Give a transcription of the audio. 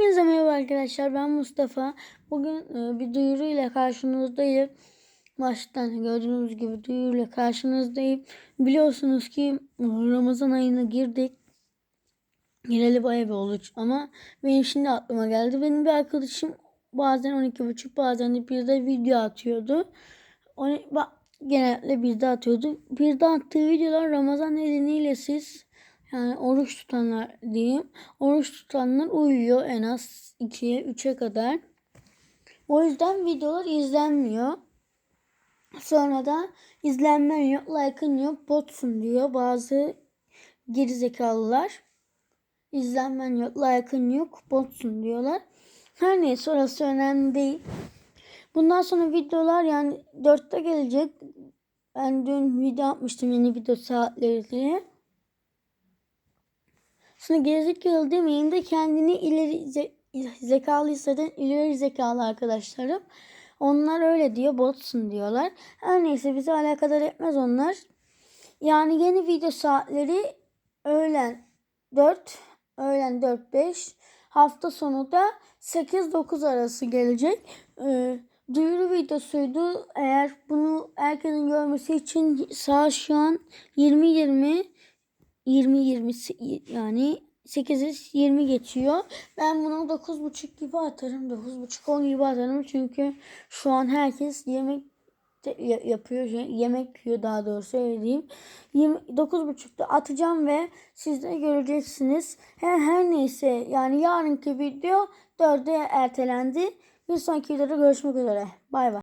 Hepinize merhaba arkadaşlar. Ben Mustafa. Bugün e, bir duyuruyla karşınızdayım. Baştan gördüğünüz gibi duyuruyla karşınızdayım. Biliyorsunuz ki Ramazan ayına girdik. Gireli bayağı bir oldu ama benim şimdi aklıma geldi. Benim bir arkadaşım bazen 12.30 bazen de bir de video atıyordu. Onu, bak, genellikle bir de atıyordu. Bir de attığı videolar Ramazan nedeniyle siz yani oruç tutanlar diyeyim. Oruç tutanlar uyuyor en az 2'ye 3'e kadar. O yüzden videolar izlenmiyor. Sonra da izlenmen yok, like'ın yok, botsun diyor bazı gerizekalılar. İzlenmen yok, like'ın yok, botsun diyorlar. Her neyse orası önemli değil. Bundan sonra videolar yani 4'te gelecek. Ben dün video atmıştım yeni video saatleri diye. Sonra gerizekalı demeyeyim de kendini ileri ze zekalı hisseden ileri zekalı arkadaşlarım. Onlar öyle diyor botsun diyorlar. Her neyse bizi alakadar etmez onlar. Yani yeni video saatleri öğlen 4, öğlen 4-5, hafta sonu da 8-9 arası gelecek. Ee, duyuru videosuydu. Eğer bunu herkesin görmesi için saat şu an 20-20 20-20 yani 8'e 20 geçiyor. Ben bunu 9.30 gibi atarım. 9.30-10 gibi atarım. Çünkü şu an herkes yemek yapıyor. Yemek yiyor daha doğrusu öyle diyeyim. 9.30'da atacağım ve siz de göreceksiniz. Her, her neyse yani yarınki video 4'e ertelendi. Bir sonraki videoda görüşmek üzere. Bay bay.